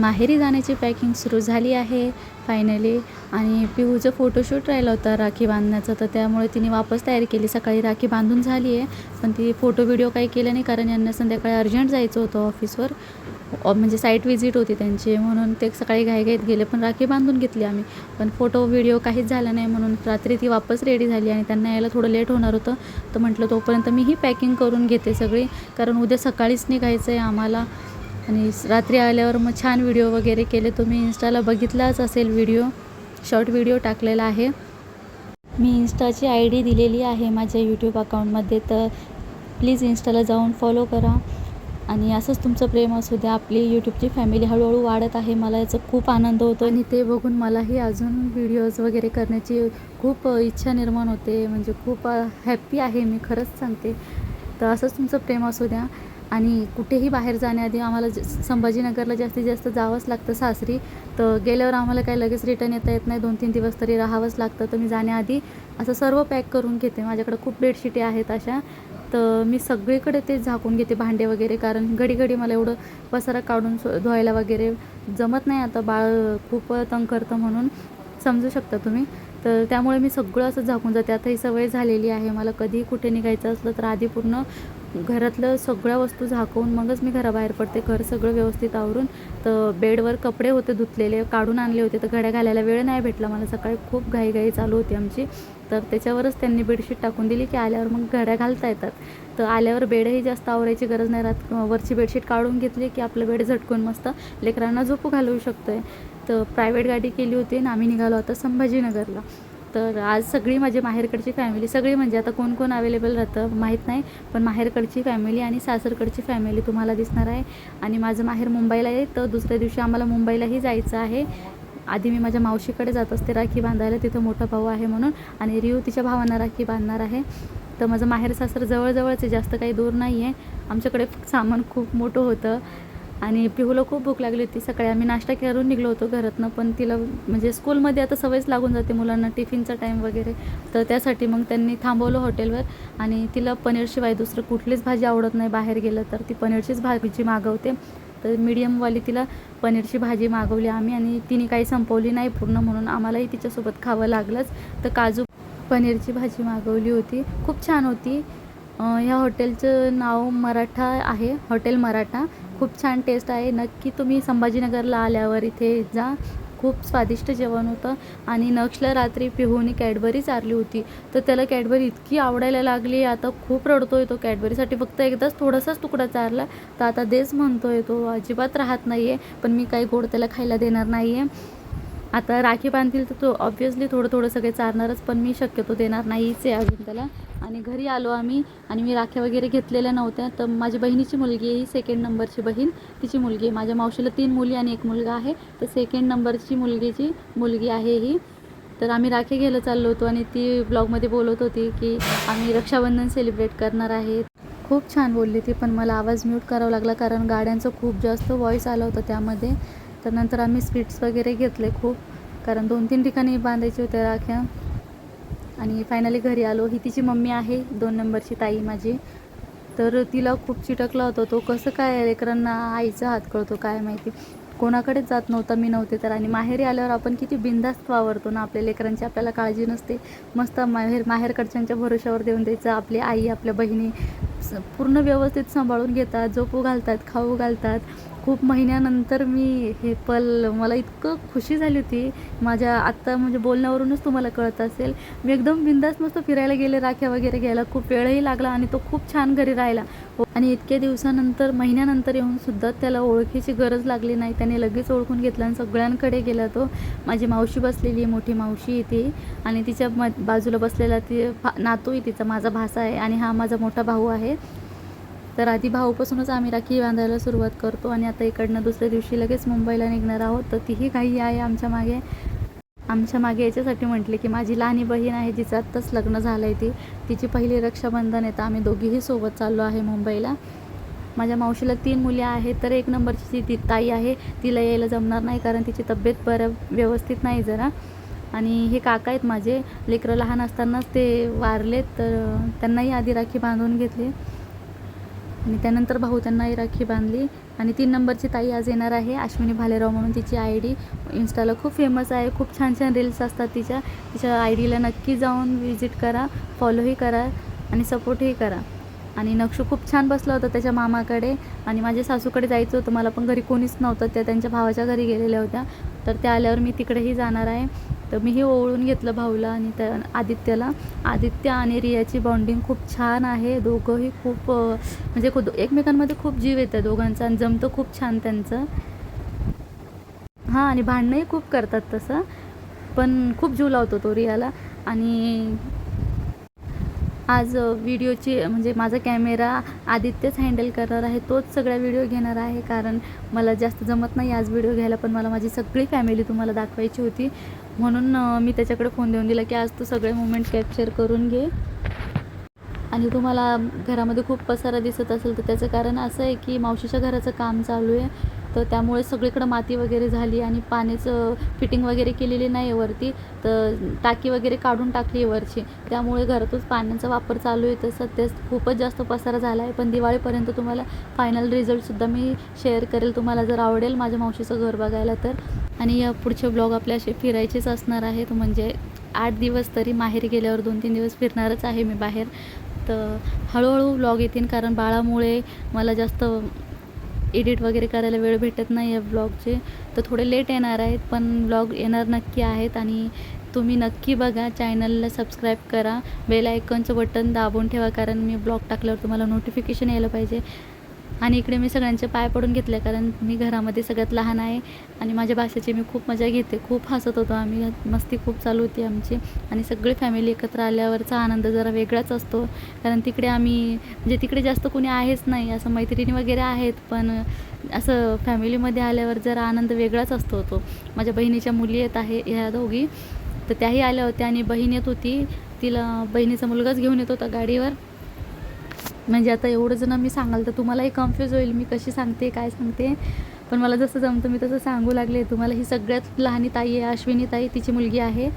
माहेरी जाण्याची पॅकिंग सुरू झाली आहे फायनली आणि पिहूचं फोटोशूट राहिलं होतं राखी बांधण्याचं तर त्यामुळे तिने वापस तयारी केली. सकाळी राखी बांधून झाली आहे पण ती फोटो व्हिडिओ काही केलं नाही कारण यांना संध्याकाळी अर्जंट जायचं होतं ऑफिसवर म्हणजे साईट व्हिजिट होती त्यांची म्हणून ते सकाळी घाईघाईत गेले पण राखी बांधून घेतली आम्ही. पण फोटो व्हिडिओ काहीच झाला नाही म्हणून रात्री ती वापस रेडी झाली आणि त्यांना यायला थोडं लेट होणार होतं. तर म्हटलं तोपर्यंत मीही पॅकिंग करून घेते सगळी कारण उद्या सकाळीच निघायचं आहे आम्हाला. आणि रात्री आल्यावर मग छान व्हिडिओ वगैरे केले. तुम्ही इन्स्टाला बघितलाच असेल व्हिडिओ. शॉर्ट व्हिडिओ टाकलेला आहे. मी इन्स्टाची आय डी दिलेली आहे माझ्या यूट्यूब अकाउंटमध्ये. तर प्लीज इन्स्टाला जाऊन फॉलो करा. आणि असंच तुमचं प्रेम असू द्या. आपली यूट्यूबची फॅमिली हळूहळू वाढत आहे. मला याचा खूप आनंद होतो. आणि ते बघून मलाही अजून व्हिडिओज वगैरे करण्याची खूप इच्छा निर्माण होते. म्हणजे खूप हॅप्पी आहे मी खरंच सांगते. तर असंच तुमचं प्रेम असू द्या. आणि कुठेही बाहेर जाण्याआधी आम्हाला ज- संभाजीनगरला जास्तीत जास्त जावंच लागतं सासरी. तर गेल्यावर आम्हाला काही लगेच रिटर्न येता येत नाही. दोन तीन दिवस तरी राहावंच लागतं. तर मी जाण्याआधी असं सर्व पॅक करून घेते. माझ्याकडे खूप बेडशिटी आहेत अशा. तर मी सगळीकडे ते झाकून घेते भांडे वगैरे. कारण घडी घडी मला एवढं पसारा काढून धुवायला वगैरे जमत नाही आता. बाळ खूप तंग करतं म्हणून. समजू शकता तुम्ही? तर त्यामुळे मी सगळं असं झाकून जाते. आता ही सवय झालेली आहे. मला कधी कुठे निघायचं असलं तर आधी पूर्ण घरातलं सगळ्या वस्तू झाकवून मगच मी घराबाहेर पडते. घर सगळं व्यवस्थित आवरून तर बेडवर कपडे होते धुतलेले काढून आणले होते तर घड्या घालायला वेळ नाही भेटला मला. सकाळी खूप घाईघाई चालू होती आमची. तर त्याच्यावरच त्यांनी बेडशीट टाकून दिली की आल्यावर मग घड्या घालता येतात. तर आल्यावर बेडही जास्त आवरायची गरज नाही राहत. वरची बेडशीट काढून घेतली की आपलं बेड झटकून मस्त लेकरांना झोपू घालवू शकतो आहे तर प्रायव्हेट गाडी केली होती आणि आम्ही निघालो होता संभाजीनगरला. तर आज सगळी माझी माहेरकडची फॅमिली सगळी म्हणजे आता कोण कोण अवेलेबल राहतं माहीत नाही पण माहेरकडची फॅमिली आणि सासरकडची फॅमिली तुम्हाला दिसणार आहे. आणि माझं माहेर मुंबईला आहे तर दुसऱ्या दिवशी आम्हाला मुंबईलाही जायचं आहे. आधी मी माझ्या मावशीकडे जात असते राखी बांधायला. तिथं मोठा भाऊ आहे म्हणून. आणि रिव तिच्या भावांना राखी बांधणार आहे. तर माझं माहेर सासर जवळजवळच आहे जास्त काही दूर नाही आहे आमच्याकडे सामान खूप मोठं होतं. आणि पिहूला खूप भूक लागली होती. सकाळी आम्ही नाश्ता करून निघलो होतो घरातनं पण तिला म्हणजे स्कूलमध्ये आता सवयच लागून जाते मुलांना टिफिनचा टाईम वगैरे. तर त्यासाठी मग त्यांनी थांबवलं हॉटेलवर आणि तिला पनीरशिवाय दुसरं कुठलीच भाजी आवडत नाही. बाहेर गेलं तर ती पनीरचीच भाजी मागवते. तर मीडियमवाली तिला पनीरची भाजी मागवली आम्ही आणि तिने काही संपवली नाही पूर्ण म्हणून आम्हालाही तिच्यासोबत खावं लागलंच. तर काजू पनीरची भाजी मागवली होती. खूप छान होती. ह्या हॉटेलचं नाव मराठा आहे हॉटेल मराठा. खूप छान टेस्ट आहे. नक्की तुम्ही संभाजीनगरला आल्यावर इथे जा. खूप स्वादिष्ट जेवण होतं. आणि नक्षला रात्री पिहूनी कॅडबरी चारली होती. तर त्याला कॅडबरी इतकी आवडायला लागली. आता खूप रडतोय तो. कॅडबरीसाठी फक्त एकदाच थोडासाच तुकडा चारला. तर आता देच म्हणतोय तो अजिबात राहत नाही आहे पण मी काही गोड त्याला खायला देणार नाही आहे आता राखी बांधतील तर तो ऑब्व्हियसली थोडं थोडं सगळे चारणारच. पण मी शक्यतो देणार नाहीच आहे अजून त्याला. आणि घरी आलो आम्ही आणि मी राख्या वगैरे घेतलेल्या नव्हत्या. तर माझी बहिणीची मुलगी आहे ही सेकंड नंबरची बहीण. तिची मुलगी आहे. माझ्या मावशीला तीन मुली आणि एक मुलगा आहे. तर सेकंड नंबरची मुलगीची मुलगी आहे ही. तर आम्ही राखी घ्यायला चाललो होतो आणि ती ब्लॉगमध्ये बोलत होती की आम्ही रक्षाबंधन सेलिब्रेट करणार आहे. खूप छान बोलली ती पण मला आवाज म्यूट करावा लागला कारण गाड्यांचं खूप जास्त व्हॉईस आला होता त्यामध्ये. तर नंतर आम्ही स्वीट्स वगैरे घेतले खूप. कारण दोन तीन ठिकाणी बांधायचे होत्या राख्या. आणि फायनली घरी आलो. ही तिची मम्मी आहे. दोन नंबरची ताई माझी. तर तिला खूप चिटकला होता तो. कसं काय लेकरांना आईचा हात कळतो? काय माहिती? कोणाकडेच जात नव्हता. मी नव्हते तर. आणि माहेरी आल्यावर आपण किती बिंदास्त वावरतो ना? आपल्या लेकरांची आपल्याला काळजी नसते. मस्त माहेर माहेरकडच्यांच्या भरोशावर देऊन द्यायचं. आपली आई आपल्या बहिणी स- पूर्ण व्यवस्थित सांभाळून घेतात. झोपू घालतात खाऊ घालतात. खूप महिन्यानंतर मी हे पल मला इतकं खुशी झाली होती. माझ्या आत्ता म्हणजे बोलण्यावरूनच तुम्हाला कळत असेल. मी एकदम बिंदास मस्त फिरायला गेले राख्या वगैरे घ्यायला. खूप वेळही लागला आणि तो खूप छान घरी राहिला. हो. आणि इतक्या दिवसानंतर महिन्यानंतर येऊन सुद्धा त्याला ओळखीची गरज लागली नाही. त्याने लगेच ओळखून घेतलं आणि सगळ्यांकडे गेला तो. माझी मावशी बसलेली आहे मोठी मावशी येते ती. आणि तिच्या म बाजूला बसलेला ती नातू आहे तिचा माझा भासा आहे. आणि हा माझा मोठा भाऊ आहे. तर आधी भाऊपासूनच आम्ही राखी बांधायला सुरुवात करतो आणि आता इकडनं दुसऱ्या दिवशी लगेच मुंबईला निघणार आहोत. तर तीही घाई आहे आमच्या मागे. आमच्या मागे याच्यासाठी म्हटले की माझी लहानी बहीण आहे जिचं आत्ताच लग्न झालं आहे ती. तिची पहिली रक्षाबंधन आहे तर आम्ही दोघीही सोबत चाललो आहे मुंबईला. माझ्या मावशीला तीन मुली आहेत तर एक नंबरची ती ताई आहे तिला यायला जमणार नाही कारण तिची तब्येत बरं व्यवस्थित नाही जरा. आणि हे काका आहेत माझे लेकरं लहान असतानाच ते वारलेत तर त्यांनाही आधी राखी बांधून घेतली. आणि त्यानंतर भाऊ त्यांनाही राखी बांधली. आणि तीन नंबरची ताई आज येणार आहे अश्विनी भालेराव म्हणून तिची आय डी. इन्स्टाला खूप फेमस आहे खूप छान छान रील्स असतात तिच्या. तिच्या आय डीला नक्की जाऊन विजिट करा फॉलोही करा आणि सपोर्टही करा. आणि नक्षू खूप छान बसला होता त्याच्या मामाकडे. आणि माझ्या सासूकडे जायचं होतं मला पण घरी कोणीच नव्हतं त्या त्यांच्या भावाच्या घरी गेलेल्या होत्या. तर त्या आल्यावर मी तिकडेही जाणार आहे. तर मी हे ओळून घेतलं भाऊला आणि त्या आदित्यला. आदित्य आणि रियाची बॉन्डिंग खूप छान आहे. दोघंही खूप म्हणजे खूप एकमेकांमध्ये खूप जीव येतं दोघांचा आणि जमतं खूप छान त्यांचं. हां आणि भांडणंही खूप करतात तसं. पण खूप जीव लावतो तो रियाला. आणि आज व्हिडिओची म्हणजे माझा कॅमेरा आदित्यच हँडल करणार आहे. तोच सगळा व्हिडिओ घेणार आहे. कारण मला जास्त जमत नाही आज व्हिडिओ घ्यायला पण मला माझी सगळी फॅमिली तुम्हाला दाखवायची होती. म्हणून मी त्याच्याकडे फोन देऊन दिला की आज तू सगळे मुमेंट कॅप्चर करून घे. आणि तुम्हाला घरामध्ये खूप पसारा दिसत असेल तर त्याचं कारण असं आहे की मावशीच्या घराचं काम चालू आहे. तर त्यामुळे सगळीकडं माती वगैरे झाली आणि पाण्याचं फिटिंग वगैरे केलेली नाही आहे वरती. तर टाकी वगैरे काढून टाकली आहे वरची. त्यामुळे घरातच पाण्याचा वापर चालू आहे. तर सध्या खूपच जास्त पसारा झाला आहे. पण दिवाळीपर्यंत तुम्हाला फायनल रिझल्टसुद्धा मी शेअर करेल. तुम्हाला जर आवडेल माझ्या मावशीचं घर बघायला तर. आणि या पुढचे ब्लॉग आपल्या असे फिरायचेच असणार आहेत. म्हणजे आठ दिवस तरी माहेर गेल्यावर दोन तीन दिवस फिरणारच आहे मी बाहेर. तर हळूहळू ब्लॉग येतील कारण बाळामुळे मला जास्त एडिट वगैरे करायला वेळ भेटत नाही या ब्लॉगचे तर थोडे लेट येणार आहेत पण ब्लॉग येणार नक्की आहेत. आणि तुम्ही नक्की बघा चॅनलला सबस्क्राईब करा. बेल आयकॉनचं बटन दाबून ठेवा कारण मी ब्लॉग टाकल्यावर तुम्हाला नोटिफिकेशन यायला पाहिजे. आणि इकडे मी सगळ्यांचे पाय पडून घेतले कारण मी घरामध्ये सगळ्यात लहान आहे आणि माझ्या भाषेची मी खूप मजा घेते. खूप हसत होतो आम्ही. मस्ती खूप चालू होती आमची. आणि सगळी फॅमिली एकत्र आल्यावरचा आनंद जरा वेगळाच असतो. कारण तिकडे आम्ही म्हणजे तिकडे जास्त कोणी आहेच नाही असं मैत्रिणी वगैरे आहेत पण असं फॅमिलीमध्ये आल्यावर जरा आनंद वेगळाच असतो तो. माझ्या बहिणीच्या मुली येत आहे ह्या दोघी. तर त्याही आल्या होत्या आणि बहीण येत होती. तिला बहिणीचा मुलगाच घेऊन येत होता गाडीवर. म्हणजे आता एवढं जण मी सांगाल तर तुम्हालाही कन्फ्यूज होईल मी कशी सांगते काय सांगते. पण मला जसं जमतं मी तसं सांगू लागले. तुम्हाला ही सगळ्यात लहानी ताई आहे अश्विनी ताई तिची मुलगी आहे.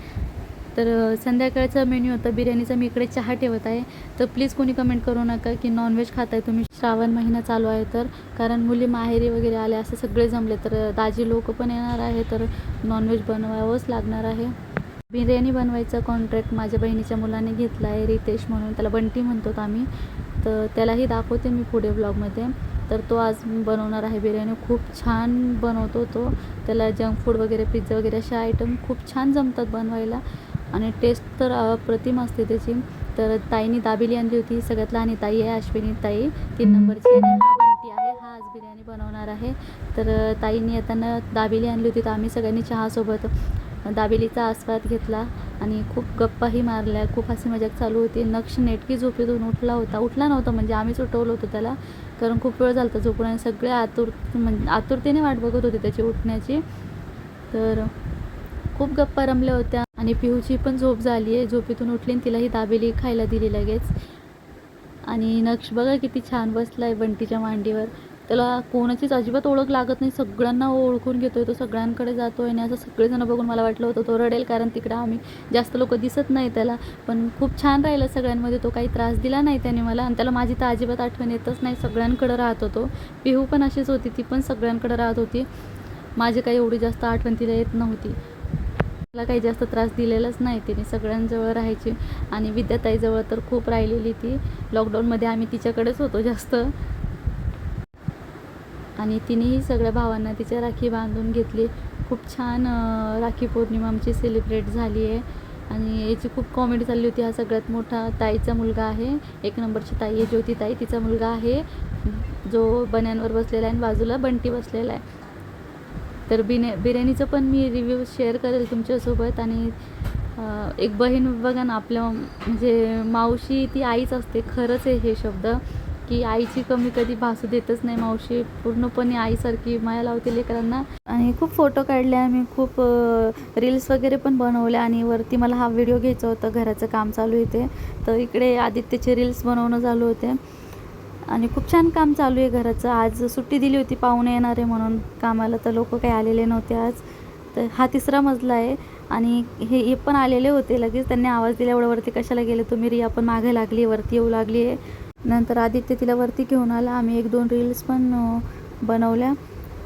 तर संध्याकाळचा मेन्यू होता बिर्याणीचा. मी इकडे चहा ठेवत आहे. तर प्लीज कोणी कमेंट करू नका की नॉनव्हेज खाताय तुम्ही. श्रावण महिना चालू आहे तर. कारण मुली माहेरी वगैरे आले असे सगळे जमले. तर दाजी लोक पण येणार आहे तर नॉनव्हेज बनवावंच लागणार आहे. बिर्याणी बनवायचा कॉन्ट्रॅक्ट माझ्या बहिणीच्या मुलाने घेतला आहे रितेश म्हणून त्याला बंटी म्हणतो आम्ही. तर त्यालाही दाखवते मी पुढे ब्लॉगमध्ये तर तो आज बनवणार आहे बिर्याणी. खूप छान बनवतो तो. त्याला जंक फूड वगैरे पिझ्झा वगैरे असे आयटम खूप छान जमतात बनवायला. आणि टेस्ट तर अप्रतिम असते त्याची. तर ताईनी दाबेली आणली होती. सगळ्यात लहान ताई आहे अश्विनी ताई. तीन नंबरची आणि हा बंटी आहे. हा आज बिर्याणी बनवणार आहे. तर ताईंनी येताना दाबेली आणली होती. तर आम्ही सगळ्यांनी चहासोबत दाबेलीचा आस्वाद घेतला आणि खूप गप्पाही मारल्या. खूप हसी मजाक चालू होती. नक्ष नेटकी झोपेतून उठला होता. उठला नव्हता म्हणजे आम्हीच उठवलं होतं त्याला. कारण खूप वेळ झाला होता झोपून आणि सगळे आतुर म्हणजे आतुरतेने वाट बघत होते त्याची उठण्याची. तर खूप गप्पा रमल्या होत्या. आणि पिहूची पण झोप झाली आहे. झोपेतून उठली आणि तिलाही दाबेली खायला दिली लगेच. आणि नक्ष बघा किती छान बसला आहे बंटीच्या मांडीवर. त्याला कोणाचीच अजिबात ओळख लागत नाही. सगळ्यांना ओळखून घेतोय तो सगळ्यांकडे जातो आणि असं सगळेजण बघून मला वाटलं होतं तो रडेल कारण तिकडं आम्ही जास्त लोक दिसत नाही त्याला. पण खूप छान राहिलं सगळ्यांमध्ये तो काही त्रास दिला नाही त्याने मला आणि त्याला माझी तर अजिबात आठवण येतच नाही. सगळ्यांकडं राहत होतो पिहू पण अशीच होती ती पण सगळ्यांकडं राहत होती. माझी काही एवढी जास्त आठवण तिला येत नव्हती. मला काही जास्त त्रास दिलेलाच नाही तिने. सगळ्यांजवळ राहायची आणि विद्याताईजवळ तर खूप राहिलेली ती. लॉकडाऊनमध्ये आम्ही तिच्याकडेच होतो जास्त. आणि तिनेही सगळ्या भावांना तिच्या राखी बांधून घेतली. खूप छान राखी पौर्णिमा आमची सेलिब्रेट झाली आहे. आणि याची खूप कॉमेडी चालली होती. हा सगळ्यात मोठा ताईचा मुलगा आहे. एक नंबरची ताई आहे ज्योती ताई. तिचा मुलगा आहे. जो बन्यांवर बसलेला आहे आणि बाजूला बंटी बसलेला आहे. तर बिने बिर्याणीचं पण मी रिव्ह्यू शेअर करेल तुमच्यासोबत. आणि एक बहीण बघा ना आपल्या म्हणजे मावशी ती आईच असते. खरंच आहे हे शब्द. की आईची कमी कधी भासू देतच नाही मावशी. पूर्णपणे आईसारखी माया लावते लेकरांना. आणि खूप फोटो काढले आम्ही खूप रील्स वगैरे पण बनवल्या आणि वरती मला हा व्हिडिओ घ्यायचा होता घराचं काम चालू आहे ते. तर इकडे आदित्यचे रील्स बनवणं चालू होते. आणि खूप छान काम चालू आहे घराचं. आज सुट्टी दिली होती पाहुणे येणार आहे म्हणून कामाला तर लोक काही आलेले नव्हते आज. तर हा तिसरा मजला आहे. आणि हे हे पण आलेले होते लगेच. त्यांनी आवाज दिला एवढं वरती कशाला गेले तुम्ही? रिया पण मागे लागली वरती येऊ लागली आहे. नंतर आदित्य तिला वरती घेऊन आला. आम्ही एक दोन रील्स पण बनवल्या.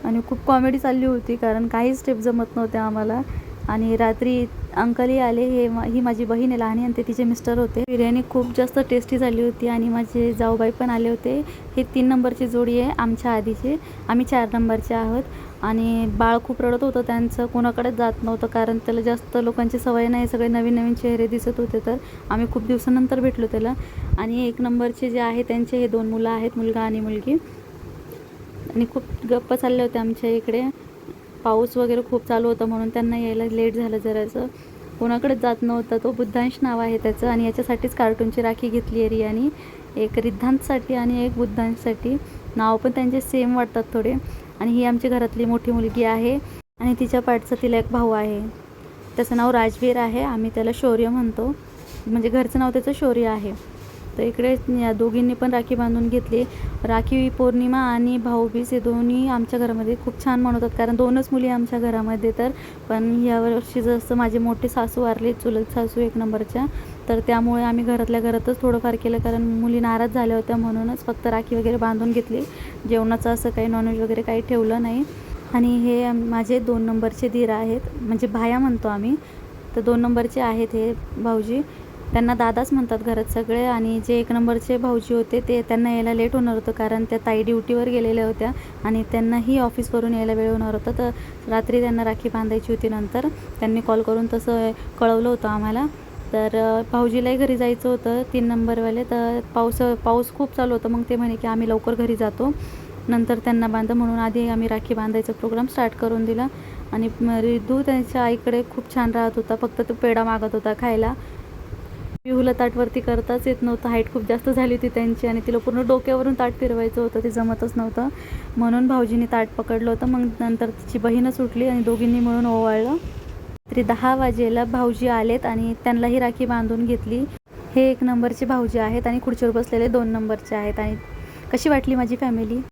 आणि खूप कॉमेडी चालली होती कारण काहीच स्टेप जमत नव्हत्या आम्हाला. आणि रात्री अंकलही आले हे ही माझी बहीण आहे लहानी आणि ते तिचे मिस्टर होते. बिर्याणी खूप जास्त टेस्टी झाली होती आणि माझे जाऊबाई पण आले होते. हे तीन नंबरची जोडी आहे आमच्या आधीची. आम्ही चार नंबरचे आहोत. आणि बाळ खूप रडत होतं त्यांचं कोणाकडेच जात नव्हतं कारण त्याला जास्त लोकांची सवय नाही सगळे नवीन नवीन चेहरे दिसत होते. तर आम्ही खूप दिवसानंतर भेटलो त्याला. आणि एक नंबरचे जे आहे त्यांचे हे दोन मुलं आहेत मुलगा आणि मुलगी. आणि खूप गप्पा चालल्या होत्या आमच्या इकडे. पाऊस वगैरे खूप चालू होता म्हणून त्यांना यायला लेट झालं जरासं. कोणाकडेच जात नव्हता. तो बुद्धांश नाव आहे त्याचं आणि याच्यासाठीच कार्टूनची राखी घेतली आहे रियानी. एक रिद्धांतसाठी आणि एक बुद्धांशसाठी. नाव पण त्यांचे सेम वाटतात थोडे. आणि ही आमची घरातली मोठी मुलगी आहे आणि तिच्या पाठचा तिला एक भाऊ आहे. त्याचं नाव राजवीर आहे. आम्ही त्याला शौर्य म्हणतो. म्हणजे घरचं नाव त्याचं शौर्य आहे. तर इकडे या दोघींनी पण राखी बांधून घेतली. राखी पौर्णिमा आणि भाऊबीज हे दोन्ही आमच्या घरामध्ये खूप छान मनवतात कारण दोनच मुली आमच्या घरामध्ये तर पण यावर्षी जसं माझे मोठे सासू वारले चुलत सासू एक नंबरच्या तर त्यामुळे आम्ही घरातल्या घरातच थोडंफार केलं. कारण मुली नाराज झाल्या होत्या म्हणूनच फक्त राखी वगैरे बांधून घेतली. जेवणाचं असं काही नॉनव्हेज वगैरे काही ठेवलं नाही. आणि हे माझे दोन नंबरचे धीर आहेत. म्हणजे भाया म्हणतो आम्ही. तर दोन नंबरचे आहेत हे भाऊजी. त्यांना दादाच म्हणतात घरात सगळे आणि जे एक नंबरचे भाऊजी होते ते त्यांना यायला लेट होणार होतं कारण त्या ताई ड्युटीवर गेलेल्या होत्या आणि त्यांनाही ऑफिसवरून यायला वेळ होणार होता. तर रात्री त्यांना राखी बांधायची होती नंतर. त्यांनी कॉल करून तसं कळवलं होतं आम्हाला. तर भाऊजीलाही घरी जायचं होतं तीन नंबरवाले. तर पाऊस पाऊस खूप चालू होतं. मग ते म्हणे की आम्ही लवकर घरी जातो. नंतर त्यांना बांधा. म्हणून आधी आम्ही राखी बांधायचा प्रोग्राम स्टार्ट करून दिला. आणि रिद्धू त्यांच्या आईकडे खूप छान राहत होता. फक्त तो पेढा मागत होता खायला. पिहूला ताटवरती करताच येत नव्हतं. हाईट खूप जास्त झाली होती त्यांची आणि तिला पूर्ण डोक्यावरून ताट फिरवायचं होतं. ते जमतच नव्हतं. म्हणून भाऊजीने ताट पकडलं होतं. मग नंतर तिची बहीणच उठली आणि दोघींनी मिळून ओवाळलं. तरी दहा वाजेला भाऊजी आलेत आणि त्यांनाही राखी बांधून घेतली. हे एक नंबरचे भाऊजी आहेत आणि खुर्चीवर बसलेले दोन नंबरचे आहेत. आणि कशी वाटली माझी फॅमिली